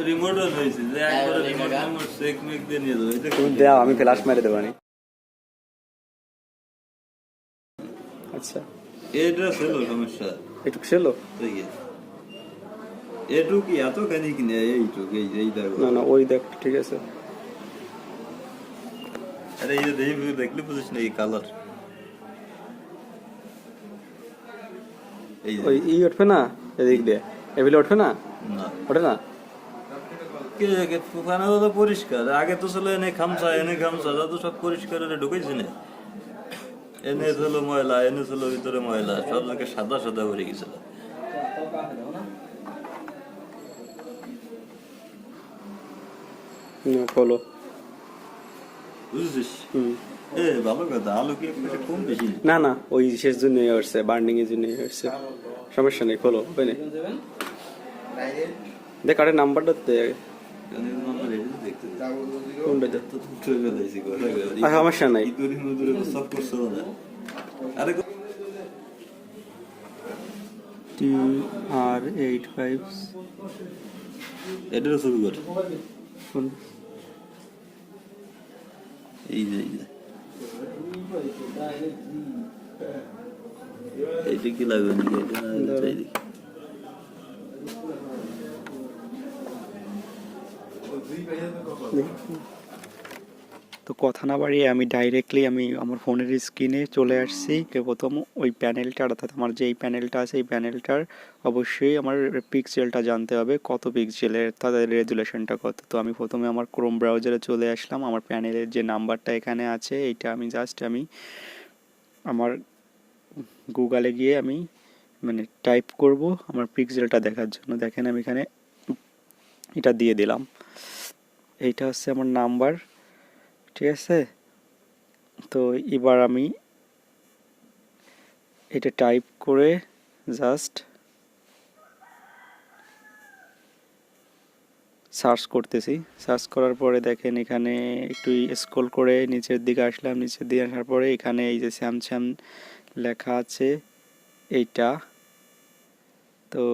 Remote হয়েছে যে একবার রিমোট রিমোট চেক মেক দিয়ে নিয়ে যাব তুমি দাও আমি ফ্ল্যাশ মেরে দেবো আচ্ছা। এটা ছিল সমস্যা। একটু ছিল? ঠিক আছে এটু কি এত কিনে? এইটুক এই এই দেখো। না না ওই দেখ ঠিক আছে। আরে এই যে দেখি দেখলে বুঝিস না এই কালার এই ওই ই উঠবে না এদিক দিয়ে। এবিলে উঠবে না? না। ওঠে না? কে কে তো পরিষ্কার? আগে তো ছিল এনে খামসা এনে খামসা যা তো সব পরিষ্কার করে ঢুকেছি না। এনে ছিল ময়লা এনে ছিল ভিতরে ময়লা সব জায়গায় সাদা সাদা ভরে গেছিল খোলো বুঝছিস? হুম। এ ভালো কথা আলু কি কম বেশি? না না ওই শেষ জন্য আসছে বার্নিং এর জন্য আসছে। সমস্যা নেই খোলো হবে না দেখ আরে নাম্বারটা সমস্যা নাই টি আর এইট ফাইভ এটারও ছবি কর এই যে এই যে এইটা কি লাগবে নাকি এটা চাই দেখি তো কথা না বাড়িয়ে আমি ডাইরেক্টলি আমি আমার ফোনের স্ক্রিনে চলে আসছি। প্রথম ওই প্যানেলটার অর্থাৎ আমার যে প্যানেলটা আছে, এই প্যানেলটার অবশ্যই আমার পিক্সেলটা জানতে হবে, কত পিক্সেলের তাদের রেজুলেশনটা কত। তো আমি প্রথমে আমার ক্রোম ব্রাউজারে চলে আসলাম। আমার প্যানেলের যে নাম্বারটা এখানে আছে, এইটা আমি জাস্ট আমি আমার গুগলে গিয়ে আমি মানে টাইপ করব আমার পিক্সেলটা দেখার জন্য। দেখেন আমি এখানে এটা দিয়ে দিলাম। এইটা হচ্ছে আমার নাম্বার, ঠিক আছে? তো এবার আমি এটা টাইপ করে জাস্ট সার্চ করতেছি। সার্চ করার পরে দেখেন এখানে একটু স্ক্রল করে নিচের দিকে আসলাম, নিচের দিকে আসার পরে এখানে এই যে স্যামস্যাম লেখা আছে এইটা। তো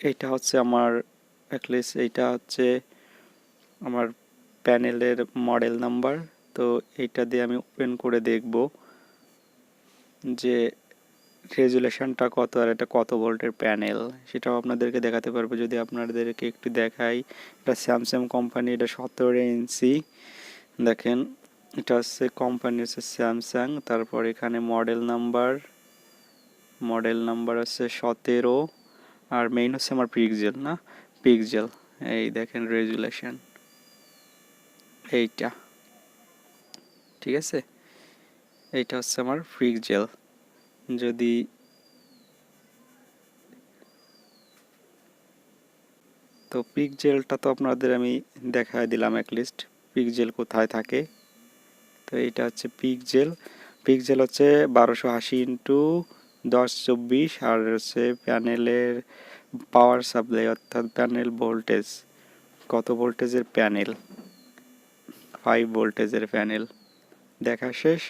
এইটা হচ্ছে আমার অ্যাটলিস্ট, এইটা হচ্ছে আমার প্যানেলের মডেল নাম্বার। তো এইটা দিয়ে আমি ওপেন করে দেখব যে রেজুলেশনটা কত আর এটা কত ভোল্টের প্যানেল। সেটাও আপনাদেরকে দেখাতে পারব। যদি আপনাদেরকে একটু দেখাই, এটা স্যামসাং কোম্পানি, এটা সতেরো ইঞ্চি। দেখেন, এটা হচ্ছে কোম্পানি হচ্ছে স্যামসাং। তারপর এখানে মডেল নাম্বার মডেল নাম্বার হচ্ছে সতেরো। আর মেইন হচ্ছে আমার পিক্সেল না? পিক্সেল এই দেখেন রেজুলেশন। এইটা। ঠিক আছে? এইটা হচ্ছে আমার ফ্রিক জেল যদি তো পিক জেলটা তো আপনাদের আমি দেখায় দিলাম লিস্ট পিক জেল কোথায় থাকে? তো এইটা হচ্ছে পিক জেল পিক জেল হচ্ছে বারোশো আশি ইন্টু দশ চব্বিশ আর হচ্ছে প্যানেলের পাওয়ার সাপ্লাই অর্থাৎ প্যানেল ভোল্টেজ কত ভোল্টেজের প্যানেল ফাইভ ভোল্টেজের প্যানেল দেখা শেষ।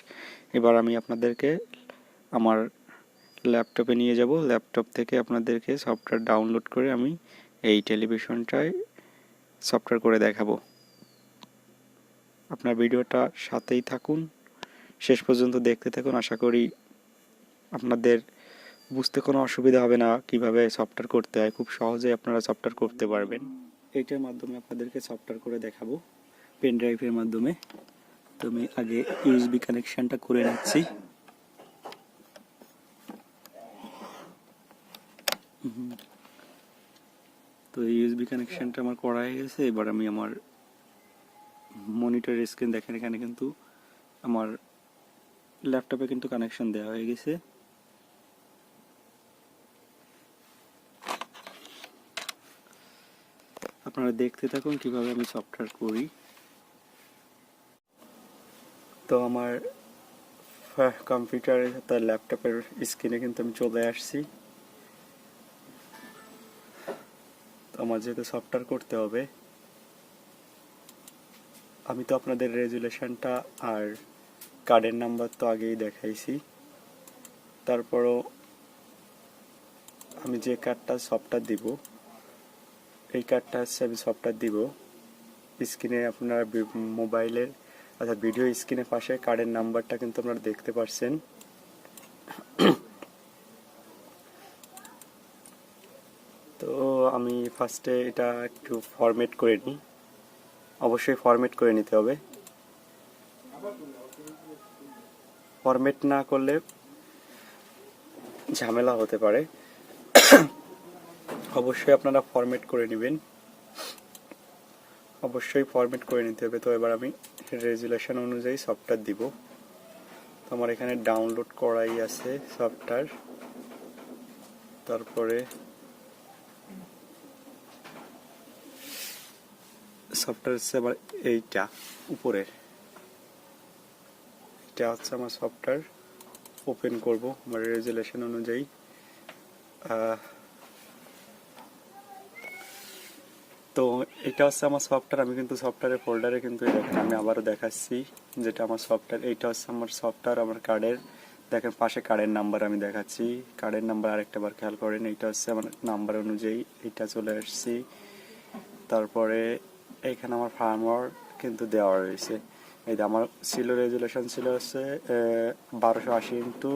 এবার আমি আপনাদেরকে আমার ল্যাপটপে নিয়ে যাব। ল্যাপটপ থেকে আপনাদেরকে সফটওয়্যার ডাউনলোড করে আমি এই টেলিভিশনটায় সফটওয়্যার করে দেখাবো। আপনার ভিডিওটা সাথেই থাকুন। শেষ পর্যন্ত দেখতে থাকুন। আশা করি আপনাদের বুঝতে কোনো অসুবিধা হবে না কীভাবে সফটওয়্যার করতে হয়। খুব সহজেই আপনারা সফটওয়্যার করতে পারবেন। এইটার মাধ্যমে আপনাদেরকে সফটওয়্যার করে দেখাবো। পেন ড্রাইভের মাধ্যমে। তো আমি আগে ইউএসবি কানেকশনটা করে নিচ্ছি। তো ইউএসবি কানেকশনটা আমার করা হয়ে গেছে। এবার আমি আমার মনিটরের স্ক্রিন দেখেন, এখানে কিন্তু আমার ল্যাপটপে কিন্তু কানেকশন দেওয়া হয়ে গেছে। আপনারা দেখতে থাকুন কীভাবে আমি সফটওয়্যার করি। তো আমার কম্পিউটারে তার ল্যাপটপের স্ক্রিনে কিন্তু আমি চলে আসছি। আমার যেহেতু সফটওয়্যার করতে হবে, আমি তো আপনাদের রেজুলেশনটা আর কার্ডের নাম্বার তো আগেই দেখাইছি। তারপরও আমি যে কার্ডটা সফটওয়্যার দিব, এই কার্ডটা হচ্ছে আমি সফটওয়্যার দিব। স্ক্রিনে আপনার মোবাইলের অর্থাৎ ভিডিও স্ক্রিনের পাশে কার্ডের নাম্বারটা কিন্তু আপনারা দেখতে পাচ্ছেন তো আমি ফার্স্টে এটা একটু ফরম্যাট করে নিই। অবশ্যই ফরম্যাট করে নিতে হবে। ফরম্যাট না করলে ঝামেলা হতে পারে। অবশ্যই আপনারা ফরম্যাট করে নেবেন। অবশ্যই ফরম্যাট করে নিতে হবে। তো এবার আমি রেজুলেশন অনুযায়ী সফটওয়্যার দিব। তো আমার এখানে ডাউনলোড করাই আছে সফটওয়্যার তারপরে সফটওয়্যার হচ্ছে আমার এইটা, উপরের। এটা হচ্ছে আমার সফটওয়্যার ওপেন করব আমার রেজুলেশন অনুযায়ী। তো এটা হচ্ছে আমার সফটওয়্যার আমি কিন্তু সফটওয়্যারের ফোল্ডারে কিন্তু দেখেন, আমি আবারও দেখাচ্ছি যেটা আমার সফটওয়্যার এইটা হচ্ছে আমার সফটওয়্যার আমার কার্ডের দেখেন পাশে কার্ডের নাম্বার আমি দেখাচ্ছি কার্ডের নাম্বার আরেকটা বার খেয়াল করেন এইটা হচ্ছে আমার নাম্বার অনুযায়ী এটা চলে আসছি, তারপরে এখানে আমার ফার্মার কিন্তু দেওয়া রয়েছে, এই আমার ছিল রেজুলেশন ছিল হচ্ছে বারোশো আশি ইন্টু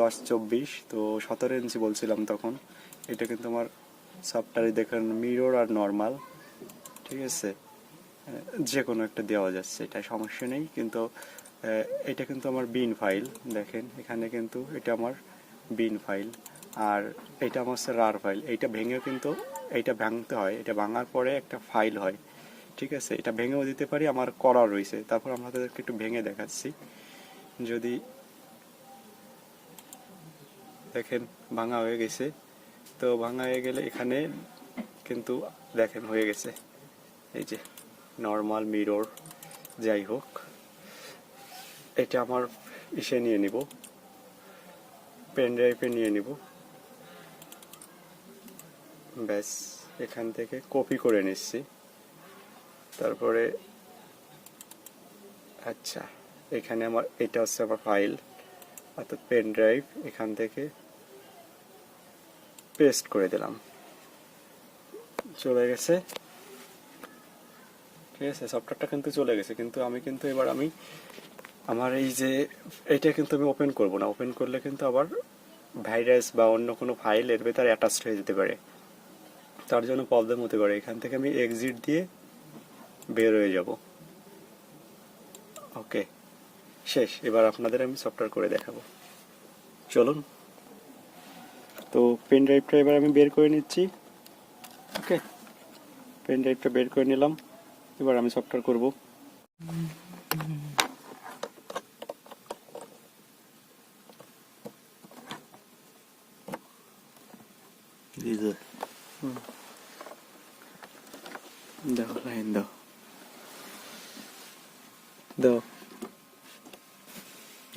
দশ চব্বিশ, তো সতেরো ইঞ্চি বলছিলাম তখন, এটা কিন্তু আমার সফটওয়্যারে দেখেন মিরর আর নর্মাল ঠিক আছে? যে কোনো একটা দেওয়া যাচ্ছে, এটা সমস্যা নেই, কিন্তু এটা কিন্তু আমার বিন ফাইল দেখেন, এখানে কিন্তু এটা আমার বিন ফাইল আর এটা আমার হচ্ছে রার ফাইল এইটা ভেঙেও কিন্তু এইটা ভাঙতে হয়, এটা ভাঙার পরে একটা ফাইল হয়, ঠিক আছে? এটা ভেঙেও দিতে পারি, আমার করা রয়েছে, তারপর আমরা তাদেরকে একটু ভেঙে দেখাচ্ছি, যদি, দেখেন, ভাঙা হয়ে গেছে তো ভাঙা হয়ে গেলে এখানে কিন্তু দেখেন হয়ে গেছে। এই যে নর্মাল মিরর যাই হোক, এটা আমার ইসে নিয়ে নিব। পেন ড্রাইভে নিয়ে নিব। ব্যাস, এখান থেকে কপি করে নিচ্ছি। তারপরে আচ্ছা এখানে আমার, এটা হচ্ছে আমার ফাইল অর্থাৎ পেন ড্রাইভ এখান থেকে পেস্ট করে দিলাম। চলে গেছে। ঠিক আছে, সফটওয়্যারটা কিন্তু চলে গেছে, কিন্তু আমি কিন্তু এবার আমি আমার এই যে, এটা কিন্তু আমি ওপেন করব না। ওপেন করলে কিন্তু আবার ভাইরাস বা অন্য কোনো ফাইল এর ভেতরে অ্যাটাচড হয়ে যেতে পারে। তার জন্য প্রবলেম হতে পারে। এখান থেকে আমি এক্সিট দিয়ে বের হয়ে যাব। ওকে শেষ। এবার আপনাদের আমি সফটওয়্যার করে দেখাবো। চলুন। তো পেন ড্রাইভটা এবার আমি বের করে নিচ্ছি। ওকে। পেন ড্রাইভটা বের করে নিলাম। এবার আমি সফটওয়্যার করব। দাও লাইন দাও। দাও।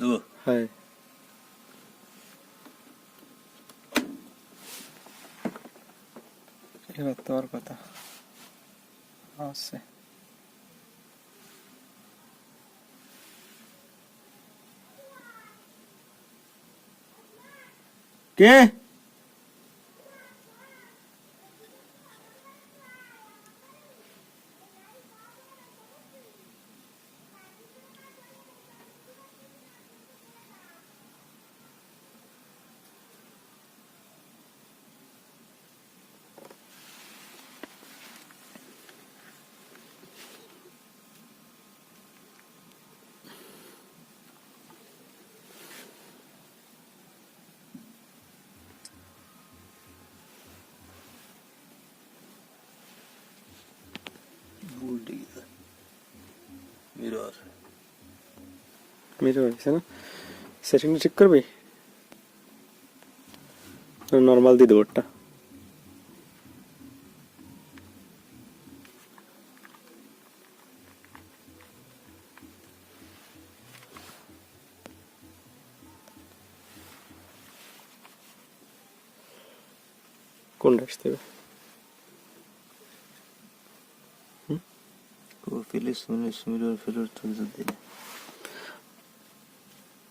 ও। কে উল্টে গেছে মিরর মিরর হয়েছে না সেটিংটা ঠিক করবি নর্মাল দিয়ে দেবো ওটা কোনটা আসতে হবে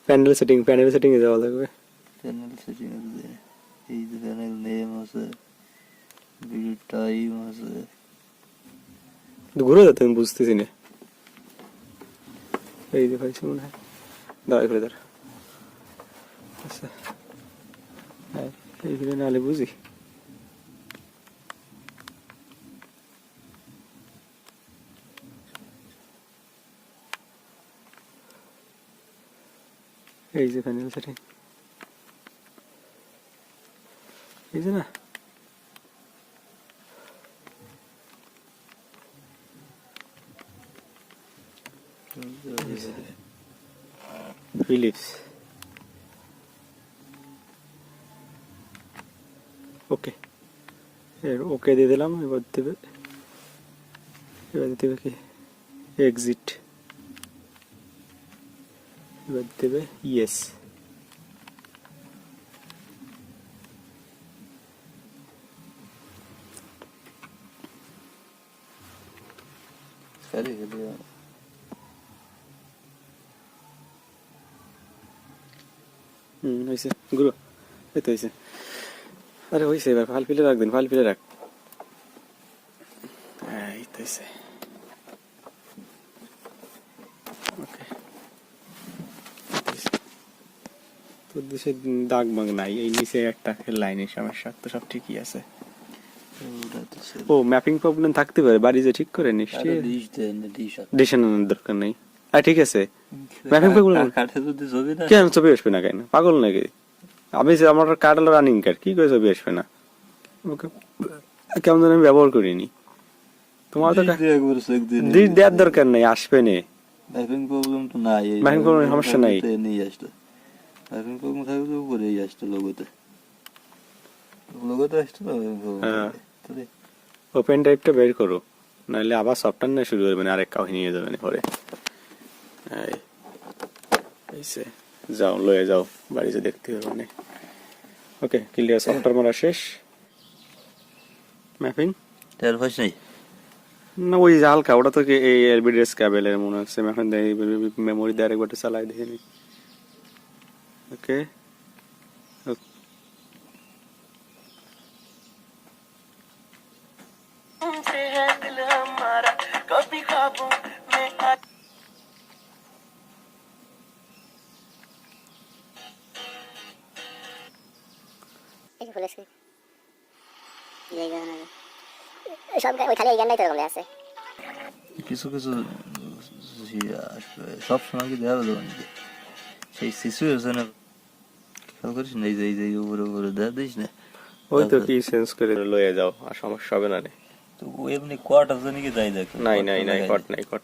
প্যানেল সেটিং প্যানেল সেটিং এ যাওয়া লাগবে। চ্যানেল সেটিং এই যে চ্যানেল নেম আছে বিড়ির টাইম আছে। ঘুরে যেতে আমি বুঝতেছি না। এই যে পাইছি মনে হয়। দাঁড়া করে দাঁড়া। আচ্ছা। হ্যাঁ এইগুলো নাহলে বুঝি। এই যে প্যানেল সেটিং এই যে না ফিলিপস ওকে এর ওকে দিয়ে দিলাম এবার দেবে এবার দেবে কি exit ve yes. Ferry geliyor. हम्म वैसे गुरु ये तो वैसे अरे वैसे भाल पीले रख दिन भाल पीले रख দেশে দাগ বাগ নাই এই নিচে একটা লাইনের সমস্যা তো সব ঠিকই আছে। ও ম্যাপিং প্রবলেম থাকতে পারে বাড়ি যে ঠিক করে নিস ডিসিশন দরকার নেই। আর ঠিক আছে। ছবি না? কেন ছবি আসবে না কেন? পাগল নাকি? আমি যে আমার কার্ড হলো রানিং কার্ড কি করে ছবি আসবে না? ওকে কেমন যেন আমি ব্যবহার করিনি। তোমার তো দিস দেওয়ার দরকার নেই আসবে নে। ম্যাপিং প্রবলেম তো নাই Mapping problem সমস্যা নাই। নিয়ে আসলো। ম্যাপিং প্রবলেম থাকলে তো উপরেই আসতো লোগোতে লোগোতে আসতো না হ্যাঁ। ওপেন টাইপটা বের করো। নাহলে আবার সফটওয়্যার না শুরু করবে না আরেক কাউ নিয়ে যাবে পরে। এই এইসে যাও লয়ে যাও বাড়িতে দেখতে হবে না ওকে ক্লিয়ার সফটওয়্যার মারা শেষ। ম্যাপিং টের পাইস নাই? না ওই হালকা ওটা তো এই এলবিডিএস ক্যাবেলের মনে হচ্ছে। এখন মেমোরি দিয়ে আরেকবার চালাই দেখে নি। okay. সব কিছু কিছু সব সময় দেওয়া যাবে সেই সিচুয়েশনে খেয়াল করিস না? এই যে এই যে উপরে উপরে দেওয়া দিস না। ওই তো কি সেন্স করে লয়ে যাও আর সমস্যা হবে না রে। তো এমনি কট আছে নাকি? যাই দেখ। নাই নাই নাই কট নাই। কট